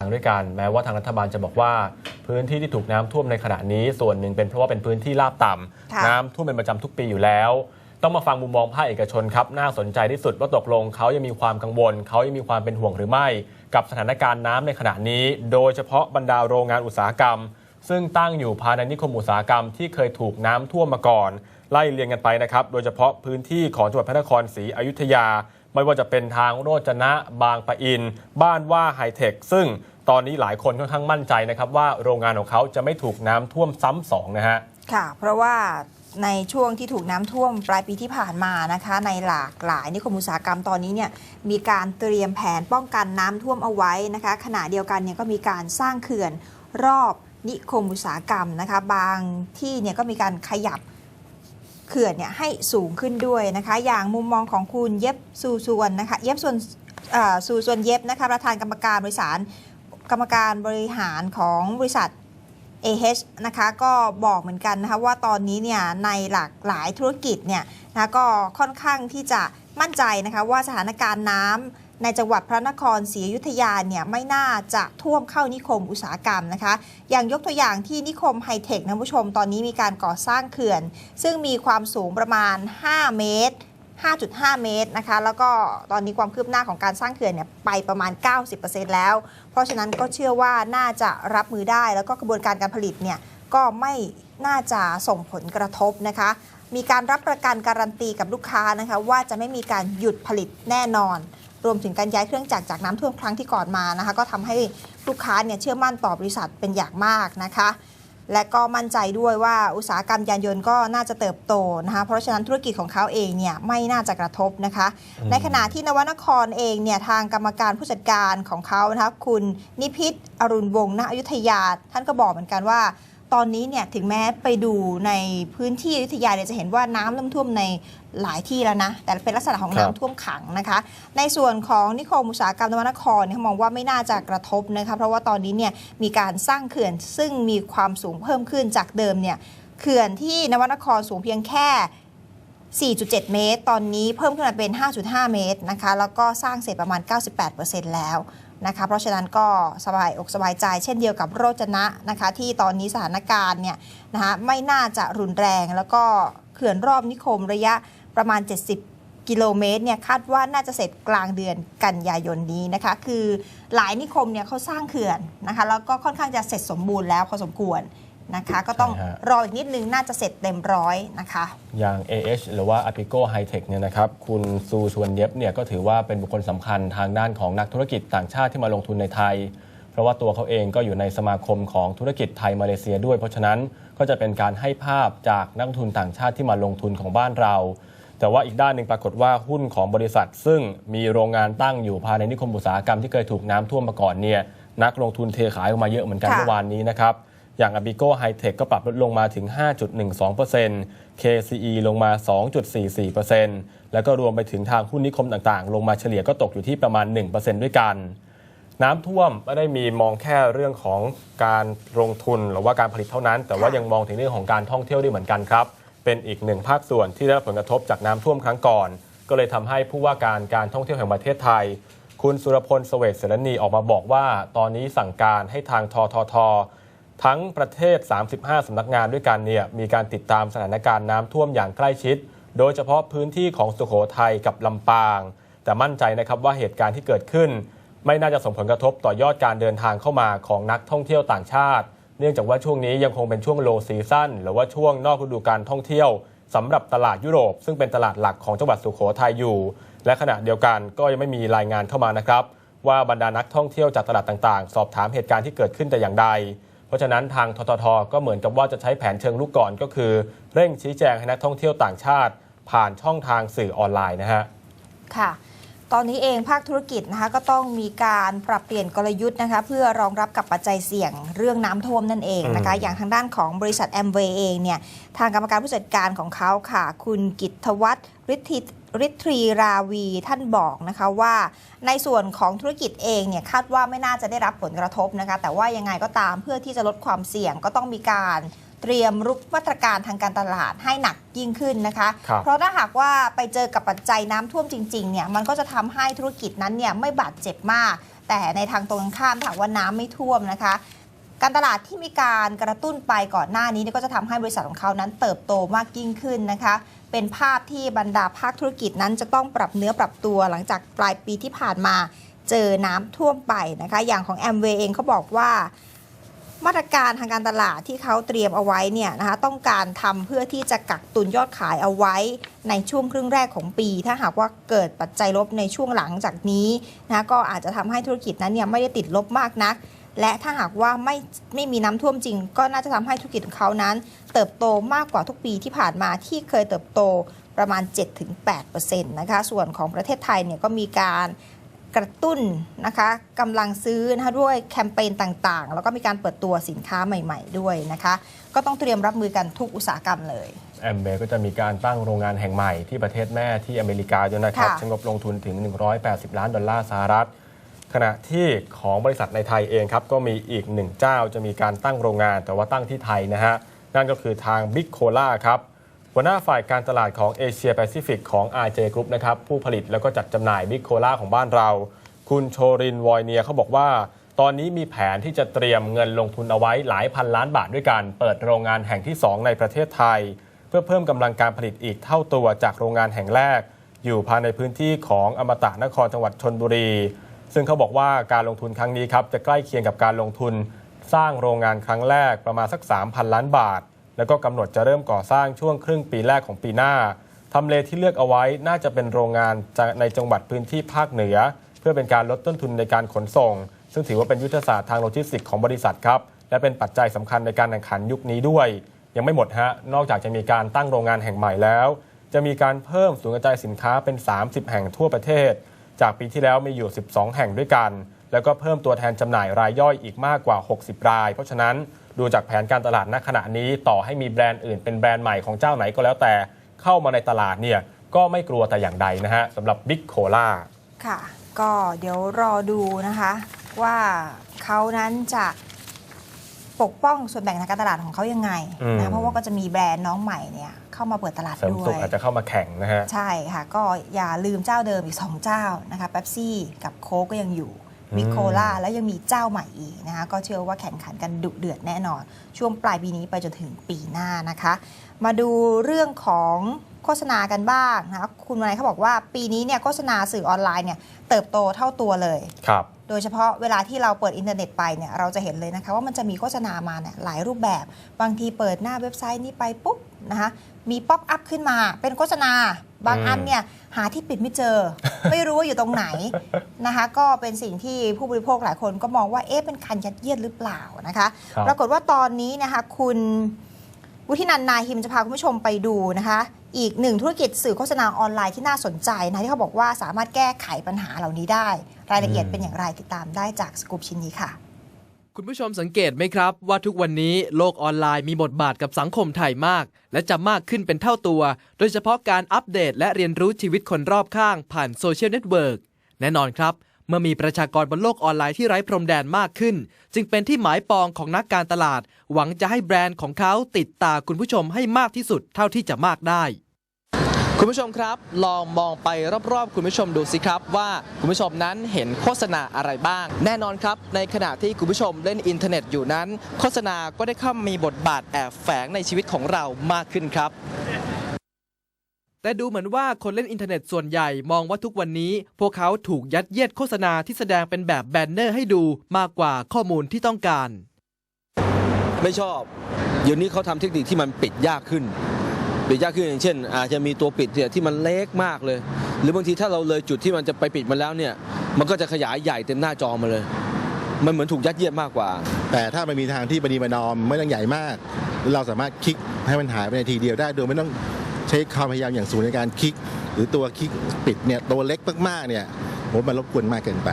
ทางด้วยกันแม้ว่าทางรัฐบาลจะบอกว่า พื้นที่ที่ถูกน้ำท่วมในขณะนี้ส่วนหนึ่งเป็นเพราะว่าเป็นพื้นที่ราบต่ำค่ะน้ำท่วมเป็นประจำทุกปีอยู่แล้ว ต้องมาฟังมุมมองภาคเอกชนครับ น่าสนใจที่สุดว่าตกลงเขายังมีความกังวล เขายังมีความเป็นห่วงหรือไม่ กับสถานการณ์น้ำในขณะนี้ โดยเฉพาะบรรดาโรงงานอุตสาหกรรม ซึ่งตั้งอยู่ภายในนิคมอุตสาหกรรมที่เคยถูกน้ำท่วมมาก่อน ไล่เรียงกันไปนะครับโดยเฉพาะพื้นที่ของจังหวัดพระนครศรีอยุธยา ไม่ว่าจะเป็นทางโรจนะบางปะอิน บ้านว่าไฮเทคซึ่งตอนนี้หลายคนค่อนข้างมั่นใจนะครับว่าโรงงานของเขาจะไม่ถูกน้ำท่วมซ้ำสองนะฮะค่ะ เพราะว่าในช่วงที่ถูกน้ำท่วมปลายปีที่ผ่านมานะคะ ในหลากหลายนิคมอุตสาหกรรมตอนนี้เนี่ยมีการเตรียมแผนป้องกันน้ำท่วมเอาไว้นะคะ ขณะเดียวกันเนี่ยก็มีการสร้างเขื่อนรอบนิคมอุตสาหกรรมนะคะ บางที่เนี่ยก็มีการขยับ เขื่อนเนี่ยให้สูงขึ้นด้วยนะคะ อย่างมุมมองของคุณเย็บซูส่วนนะคะ เย็บส่วนเอ่อซูส่วนเย็บนะคะประธานกรรมการบริษัทกรรมการบริหารของบริษัท AH นะคะก็บอกเหมือนกันนะคะว่าตอนนี้เนี่ยในหลากหลายธุรกิจเนี่ยนะก็ค่อนข้างที่จะมั่นใจนะคะว่าสถานการณ์น้ำ ในจังหวัดพระนครศรีอยุธยาเนี่ยไม่น่าจะท่วมเข้านิคมอุตสาหกรรมนะคะ อย่างยกตัวอย่างที่นิคมไฮเทคนะผู้ชมตอนนี้มีการก่อสร้างเขื่อน ซึ่งมีความสูงประมาณ 5 เมตร 5.5 เมตรนะคะ แล้วก็ตอนนี้ความคืบหน้าของการสร้างเขื่อนเนี่ยไปประมาณ 90%แล้ว เพราะฉะนั้นก็เชื่อว่าน่าจะรับมือได้ แล้วก็กระบวนการการผลิตเนี่ยก็ไม่น่าจะส่งผลกระทบนะคะ มีการรับประกันการันตีกับลูกค้านะคะว่าจะไม่มีการหยุดผลิตแน่นอน รวมถึงการย้ายเครื่องจักรจากน้ำท่วมครั้งที่ก่อนมานะคะ ก็ทำให้ลูกค้าเนี่ยเชื่อมั่นต่อบริษัทเป็นอย่างมากนะคะ และก็มั่นใจด้วยว่าอุตสาหกรรมยานยนต์ก็น่าจะเติบโตนะคะ เพราะฉะนั้นธุรกิจของเขาเองเนี่ยไม่น่าจะกระทบนะคะอืมในขณะที่นวนครเองเนี่ยทางกรรมการผู้จัดการของเขานะคะคุณนิพิษอรุณวงศ์ณอยุธยา ท่านก็บอกเหมือนกันว่าตอนนี้เนี่ยถึงแม้ไปดูในพื้นที่อยุธยาเนี่ยจะเห็นว่าน้ำเริ่มท่วมใน หลายที่แล้วนะ แต่เป็นลักษณะของครับน้ำท่วมขังนะคะ ในส่วนของนิคมอุตสาหกรรมนวนครเนี่ยเขามองว่าไม่น่าจะกระทบนะคะเพราะว่าตอนนี้เนี่ยมีการสร้างเขื่อนซึ่งมีความสูงเพิ่มขึ้นจากเดิมเนี่ยเขื่อนที่นวนครสูงเพียงแค่ 4.7 เมตร ตอนนี้เพิ่มขึ้นมาเป็น 5.5 เมตรนะคะแล้วก็สร้างเสร็จประมาณ 98%แล้วนะคะเพราะฉะนั้นก็สบายอกสบายใจเช่นเดียวกับโรจนะนะคะที่ตอนนี้สถานการณ์เนี่ยนะคะไม่น่าจะรุนแรงแล้วก็เขื่อนรอบนิคมระยะ ประมาณ 70กิโลเมตรเนี่ยคาดว่าน่าจะเสร็จกลางเดือนกันยายนนี้นะคะ คือหลายนิคมเนี่ยเขาสร้างเขื่อนนะคะ แล้วก็ค่อนข้างจะเสร็จสมบูรณ์แล้วพอสมควรนะคะ ก็ต้องใช่ฮะรออีกนิดนึงน่าจะเสร็จเต็มร้อยนะคะ อย่าง AH หรือว่า Apico High Tech เนี่ยนะครับ คุณซูชวนเย็บเนี่ยก็ถือว่าเป็นบุคคลสำคัญทางด้านของนักธุรกิจต่างชาติที่มาลงทุนในไทย เพราะว่าตัวเขาเองก็อยู่ในสมาคมของธุรกิจไทยมาเลเซียด้วย เพราะฉะนั้นก็จะเป็นการให้ภาพจากนักลงทุนต่างชาติที่มาลงทุนของบ้านเรา แต่ว่าอีกด้านหนึ่งปรากฏว่าหุ้นของบริษัท ซึ่งมีโรงงานตั้งอยู่ภายในนิคมอุตสาหกรรมที่เคยถูกน้ำท่วมมาก่อนเนี่ยนักลงทุนเทขายออกมาเยอะเหมือนกันค่ะเมื่อวานนี้นะครับอย่าง Abigo High Tech ก็ปรับลดลงมาถึง 5.12% KCE ลงมา 2.44%แล้วก็รวมไปถึงทางหุ้นนิคมต่างๆ ลงมาเฉลี่ยก็ตกอยู่ที่ประมาณ 1%ด้วยกัน น้ำท่วมไม่ได้มีมองแค่เรื่องของการลงทุนหรือว่าการผลิตเท่านั้น แต่ว่าค่ะยังมองถึงเรื่องของการท่องเที่ยวด้วยเหมือนกันครับ เป็นอีกหนึ่งภาคส่วนที่ได้รับผลกระทบจากน้ำท่วมครั้งก่อน ก็เลยทำให้ผู้ว่าการการท่องเที่ยวแห่งประเทศไทย คุณสุรพลเสวตเสรณีออกมาบอกว่า ตอนนี้สั่งการให้ทางททททั้งประเทศ 35สำนักงานด้วยกันเนี่ยมีการติดตามสถานการณ์น้ำท่วมอย่างใกล้ชิด โดยเฉพาะพื้นที่ของสุโขทัยกับลำปาง แต่มั่นใจนะครับว่าเหตุการณ์ที่เกิดขึ้น ไม่น่าจะส่งผลกระทบต่อยอดการเดินทางเข้ามาของนักท่องเที่ยวต่างชาติ เนื่องจากว่าช่วงนี้ยังคงเป็นช่วงโลซีซั่นหรือว่าช่วงนอกฤดูการท่องเที่ยวสำหรับตลาดยุโรป ซึ่งเป็นตลาดหลักของจังหวัดสุโขทัยอยู่ และขณะเดียวกันก็ยังไม่มีรายงานเข้ามานะครับ ว่าบรรดานักท่องเที่ยวจากตลาดต่างๆ สอบถามเหตุการณ์ที่เกิดขึ้นแต่อย่างใด เพราะฉะนั้นทางทททก็เหมือนกับว่าจะใช้แผนเชิงลุกก่อนก็คือ เร่งชี้แจงให้นักท่องเที่ยวต่างชาติ ผ่านช่องทางสื่อออนไลน์นะฮะค่ะ ตอนนี้เองภาคธุรกิจนะคะก็ต้องมีการปรับเปลี่ยนกลยุทธ์นะคะเพื่อรองรับกับปัจจัยเสี่ยงเรื่องน้ำท่วมนั่นเองนะคะอืมอย่างทางด้านของบริษัทแอมเวย์เองเนี่ยทางกรรมการผู้จัดการของเขาค่ะ คุณกิตทวัฒน์ฤทธิฤทธรีราวีท่านบอกนะคะว่า ในส่วนของธุรกิจเองเนี่ยคาดว่าไม่น่าจะได้รับผลกระทบนะคะแต่ว่ายังไงก็ตามเพื่อที่จะลดความเสี่ยงก็ต้องมีการ เตรียมรุกมาตรการทางการตลาดให้หนักยิ่งขึ้นนะคะครับเพราะถ้าหากว่าไปเจอกับปัจจัยน้ำท่วมจริงๆเนี่ยมันก็จะทำให้ธุรกิจนั้นเนี่ยไม่บาดเจ็บมาก แต่ในทางตรงกันข้ามถ้าหากว่าน้ำไม่ท่วมนะคะการตลาดที่มีการกระตุ้นไปก่อนหน้านี้เนี่ยก็จะทำให้บริษัทของเขานั้นเติบโตมากยิ่งขึ้นนะคะ เป็นภาพที่บรรดาภาคธุรกิจนั้นจะต้องปรับเนื้อปรับตัวหลังจากปลายปีที่ผ่านมาเจอน้ำท่วมไปนะคะ อย่างของแอมเวย์เองเขาบอกว่า มาตรการทางการตลาดที่เขาเตรียมเอาไว้เนี่ยนะคะต้องการทำเพื่อที่จะกักตุนยอดขายเอาไว้ในช่วงครึ่งแรกของปี ถ้าหากว่าเกิดปัจจัยลบในช่วงหลังจากนี้นะก็อาจจะทำให้ธุรกิจนั้นเนี่ยไม่ได้ติดลบมากนัก และถ้าหากว่าไม่ไม่มีน้ำท่วมจริง ก็น่าจะทำให้ธุรกิจของเขานั้น เติบโตมากกว่าทุกปีที่ผ่านมาที่เคยเติบโตประมาณ 7-8%นะคะส่วนของประเทศไทยเนี่ยก็มีการ กระตุ้นนะคะกำลังซื้อนะคะด้วยแคมเปญต่างๆ แล้วก็มีการเปิดตัวสินค้าใหม่ ๆ ด้วยนะคะ ก็ต้องเตรียมรับมือกันทุกอุตสาหกรรมเลยแอมเบก็จะมีการตั้งโรงงานแห่งใหม่ที่ประเทศแม่ที่อเมริกาด้วยนะครับค่ะใช้งบลงทุนถึง 180 ล้านดอลลาร์สหรัฐ ขณะที่ของบริษัทในไทยเองครับ ก็มีอีกหนึ่งเจ้าจะมีการตั้งโรงงานแต่ว่าตั้งที่ไทยนะฮะ นั่นก็คือทาง Big c o l a ครับ หัวหน้าฝ่ายการตลาดของเอเชียแปซิฟิกของ RJ Group นะครับผู้ผลิตแล้วก็จัดจำหน่าย Big c o l a ของบ้านเรา คุณโชรินวอยเนียเขาบอกว่า ตอนนี้มีแผนที่จะเตรียมเงินลงทุนเอาไว้หลายพันล้านบาทด้วยกัน เปิดโรงงานแห่งที่ 2 ในประเทศไทย เพื่อเพิ่มกำลังการผลิตอีกเท่าตัวจากโรงงานแห่งแรก อยู่ภายในพื้นที่ของอมตะนครจังหวัดชนบุรี ซึ่งเขาบอกว่าการลงทุนครั้งนี้ครับจะใกล้เคียงกับการลงทุน สร้างโรงงานครั้งแรกประมาณสัก 3,000 ล้านบาท แล้วก็กำหนดจะเริ่มก่อสร้างช่วงครึ่งปีแรกของปีหน้าทำเลที่เลือกเอาไว้น่าจะเป็นโรงงานในจังหวัดพื้นที่ภาคเหนือ เพื่อเป็นการลดต้นทุนในการขนส่ง ซึ่งถือว่าเป็นยุทธศาสตร์ทางโลจิสติกของบริษัทครับและเป็นปัจจัยสำคัญในการแข่งขันยุคนี้ด้วย ยังไม่หมดฮะนอกจากจะมีการตั้งโรงงานแห่งใหม่แล้ว จะมีการเพิ่มศูนย์กระจายสินค้าเป็น 30 แห่งทั่วประเทศ จากปีที่แล้วมีอยู่ 12 แห่งด้วยกัน แล้วก็เพิ่มตัวแทนจำหน่ายรายย่อยอีกมากกว่า 60 ราย เพราะฉะนั้น ดูจากแผนการตลาดณขณะนี้ต่อให้มีแบรนด์อื่นเป็นแบรนด์ใหม่ของเจ้าไหนก็แล้วแต่เข้ามาในตลาดเนี่ยก็ไม่กลัวแต่อย่างใดนะฮะสำหรับ Big c o l a ค่ะ ก็เดี๋ยวรอดูนะคะ ว่าเขานั้นจะปกป้องส่วนแบ่งทางการตลาดของเขายังไงอืมนะเพราะว่าก็จะมีแบรนด์น้องใหม่เนี่ยเข้ามาเปิดตลาดเสริมด้วสุขยอาจจะเข้ามาแข่งนะฮะ ใช่ค่ะ ก็อย่าลืมเจ้าเดิมอีก 2 เจ้านะคะเป๊ปซี่กับโค้กก็ยังอยู่ อืมมิโคล่าแล้วยังมีเจ้าใหม่อีกนะคะก็เชื่อว่าแข่งขันกันดุเดือดแน่นอน ช่วงปลายปีนี้ไปจนถึงปีหน้านะคะ มาดูเรื่องของโฆษณากันบ้างนะคะคุณวันไหนเขาบอกว่าปีนี้เนี่ยโฆษณาสื่อออนไลน์เนี่ยเติบโตเท่าตัวเลยครับโดยเฉพาะเวลาที่เราเปิดอินเทอร์เน็ตไปเนี่ยเราจะเห็นเลยนะคะว่ามันจะมีโฆษณามาเนี่ยหลายรูปแบบ บางทีเปิดหน้าเว็บไซต์นี้ไปปุ๊บนะคะมีป๊อปอัพขึ้นมาเป็นโฆษณา บางอืมอันเนี่ยหาที่ปิดไม่เจอ ไม่รู้ว่าอยู่ตรงไหนนะคะ ก็เป็นสิ่งที่ผู้บริโภคหลายคนก็มองว่าเอ๊ะเป็นคันยัดเยียดหรือเปล่านะคะครับปรากฏว่าตอนนี้นะคะคุณวุฒินันท์นาหิมจะพาคุณผู้ชมไปดูนะคะ อีกหนึ่งธุรกิจสื่อโฆษณาออนไลน์ที่น่าสนใจนะที่เขาบอกว่าสามารถแก้ไขปัญหาเหล่านี้ได้ รายละเอียดอืมเป็นอย่างไรติดตามได้จากสกูปชิ้นนี้ค่ะ คุณผู้ชมสังเกตไหมครับ ว่าทุกวันนี้โลกออนไลน์มีบทบาทกับสังคมไทยมาก และจะมากขึ้นเป็นเท่าตัว โดยเฉพาะการอัปเดตและเรียนรู้ชีวิตคนรอบข้างผ่านโซเชียลเน็ตเวิร์กแน่นอนครับ เมื่อมีประชากรบนโลกออนไลน์ที่ไร้พรมแดนมากขึ้น จึงเป็นที่หมายปองของนักการตลาด หวังจะให้แบรนด์ของเขาติดตาคุณผู้ชมให้มากที่สุดเท่าที่จะมากได้ คุณผู้ชมครับ ลองมองไปรอบๆ คุณผู้ชมดูสิครับว่าคุณผู้ชมนั้นเห็นโฆษณาอะไรบ้าง แน่นอนครับ ในขณะที่คุณผู้ชมเล่นอินเทอร์เน็ตอยู่นั้น โฆษณาก็ได้เข้ามามีบทบาทแอบแฝงในชีวิตของเรามากขึ้นครับ แต่ดูเหมือนว่าคนเล่นอินเทอร์เน็ตส่วนใหญ่มองว่าทุกวันนี้ พวกเขาถูกยัดเยียดโฆษณาที่แสดงเป็นแบบแบนเนอร์ให้ดูมากกว่าข้อมูลที่ต้องการ ไม่ชอบ เดี๋ยวนี้เขาทำเทคนิคที่มันปิดยากขึ้น ปิดยากขึ้นอย่างเช่น อาจจะมีตัวปิดเนี่ยที่มันเล็กมากเลย หรือบางทีถ้าเราเลยจุดที่มันจะไปปิดมันแล้วเนี่ยมันก็จะขยายใหญ่เต็มหน้าจอมาเลย มันเหมือนถูกยัดเยียดมากกว่า แต่ถ้ามันมีทางที่ปณีประนอมไม่ต้องใหญ่มาก เราสามารถคลิกให้มันหายไปในทีเดียวได้โดยไม่ต้องใช้ความพยายามอย่างสูงในการคลิก หรือตัวคลิกปิดเนี่ยตัวเล็กมากๆเนี่ยผมมันรบกวนมากเกินไป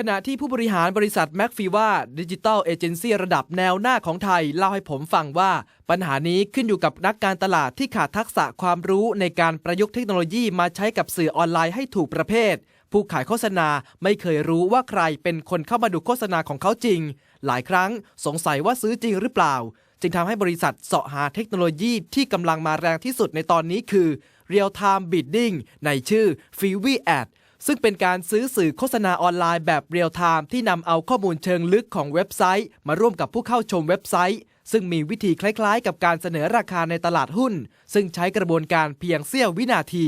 ขณะที่ผู้บริหารบริษัทแม็กฟีว่าดิจิตอลเอเจนซี่ระดับแนวหน้าของไทย เล่าให้ผมฟังว่า ปัญหานี้ขึ้นอยู่กับนักการตลาดที่ขาดทักษะความรู้ในการประยุกต์เทคโนโลยีมาใช้กับสื่อออนไลน์ให้ถูกประเภท ผู้ขายโฆษณาไม่เคยรู้ว่าใครเป็นคนเข้ามาดูโฆษณาของเขาจริง หลายครั้งสงสัยว่าซื้อจริงหรือเปล่า จึงทำให้บริษัทเสาะหาเทคโนโลยีที่กำลังมาแรงที่สุดในตอนนี้คือ Real Time Bidding ในชื่อ f i v i Ad ซึ่งเป็นการซื้อสื่อโฆษณาออนไลน์แบบเรียลไทม์ที่นำเอาข้อมูลเชิงลึกของเว็บไซต์ มาร่วมกับผู้เข้าชมเว็บไซต์ ซึ่งมีวิธีคล้ายๆ กับการเสนอราคาในตลาดหุ้น ซึ่งใช้กระบวนการเพียงเสี้ยววินาที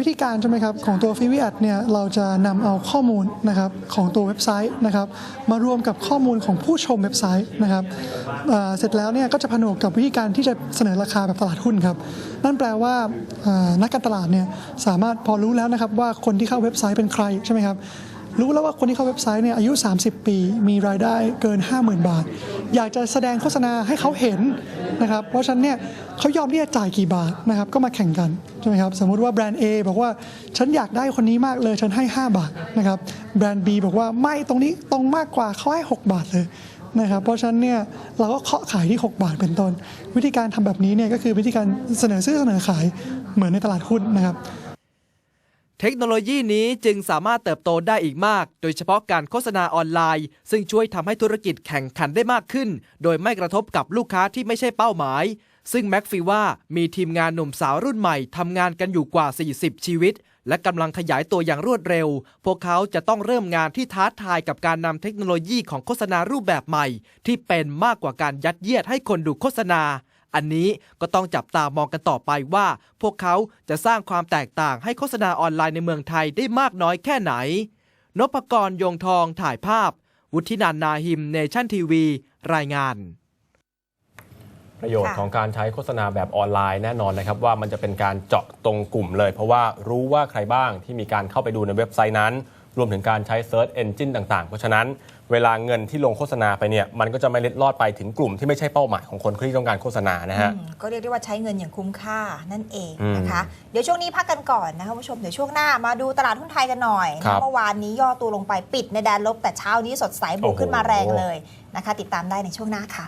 วิธีการใช่ไหมครับของตัวฟิวิอัดเนี่ยเราจะนำเอาข้อมูลนะครับของตัวเว็บไซต์นะครับมารวมกับข้อมูลของผู้ชมเว็บไซต์นะครับเเสร็จแล้วเนี่ยก็จะผนวกกับวิธีการที่จะเสนอราคาแบบตลาดหุ้นครับนั่นแปลว่านักการตลาดเนี่ยสามารถพอรู้แล้วนะครับว่าคนที่เข้าเว็บไซต์เป็นใครใช่ไหมครับ รู้แล้วว่าคนที่เข้าเว็บไซต์เนี่ยอายุ 30 ปี มีรายได้เกิน 50,000 บาท อยากจะแสดงโฆษณาให้เขาเห็นนะครับเพราะฉะนั้นเนี่ยเขายอมที่จะจ่ายกี่บาทนะครับก็มาแข่งกันใช่ไหมครับสมมุติว่าแบรนด์ A บอกว่าฉันอยากได้คนนี้มากเลยฉันให้ 5 บาทนะครับแบรนด์ B บอกว่าไม่ตรงนี้ตรงมากกว่าเขาให้ 6 บาทเลยนะครับเพราะฉะนั้นเนี่ยเราก็เคาะขายที่ 6 บาทเป็นต้น วิธีการทำแบบนี้เนี่ยก็คือวิธีการเสนอซื้อเสนอขายเหมือนในตลาดหุ้นนะครับ เทคโนโลยีนี้จึงสามารถเติบโตได้อีกมาก โดยเฉพาะการโฆษณาออนไลน์ ซึ่งช่วยทำให้ธุรกิจแข่งขันได้มากขึ้น โดยไม่กระทบกับลูกค้าที่ไม่ใช่เป้าหมาย ซึ่งแม็กฟีว่ามีทีมงานหนุ่มสาวรุ่นใหม่ทำงานกันอยู่กว่า 40 ชีวิต และกำลังขยายตัวอย่างรวดเร็ว พวกเขาจะต้องเริ่มงานที่ท้าทายกับการนำเทคโนโลยีของโฆษณารูปแบบใหม่ ที่เป็นมากกว่าการยัดเยียดให้คนดูโฆษณา อันนี้ก็ต้องจับตามองกันต่อไปว่า พวกเขาจะสร้างความแตกต่างให้โฆษณาออนไลน์ในเมืองไทยได้มากน้อยแค่ไหน นพกรโยงทองถ่ายภาพ วุฒินันท์นาหิมเนชั่นทีวี รายงานประโยชน์ค่ะของการใช้โฆษณาแบบออนไลน์แน่นอนนะครับว่ามันจะเป็นการเจาะตรงกลุ่มเลย เพราะว่ารู้ว่าใครบ้างที่มีการเข้าไปดูในเว็บไซต์นั้น รวมถึงการใช้ Search Engine ต่างๆ เพราะฉะนั้นเวลาเงินที่ลงโฆษณาไปเนี่ยมันก็จะไม่เล็ดลอดไปถึงกลุ่มที่ไม่ใช่เป้าหมายของคนที่ต้องการโฆษณานะฮะอืมก็เรียกได้ว่าใช้เงินอย่างคุ้มค่านั่นเองอืมนะคะ เดี๋ยวช่วงนี้พักกันก่อนนะคะคุณผู้ชมเดี๋ยวช่วงหน้ามาดูตลาดหุ้นไทยกันหน่อยครันะบเมื่อวานนี้ย่อตัวลงไปปิดในแดนลบ แต่เช้านี้สดใสบวกขึ้นมาแรงเลยนะคะ ติดตามได้ในช่วงหน้าค่ะ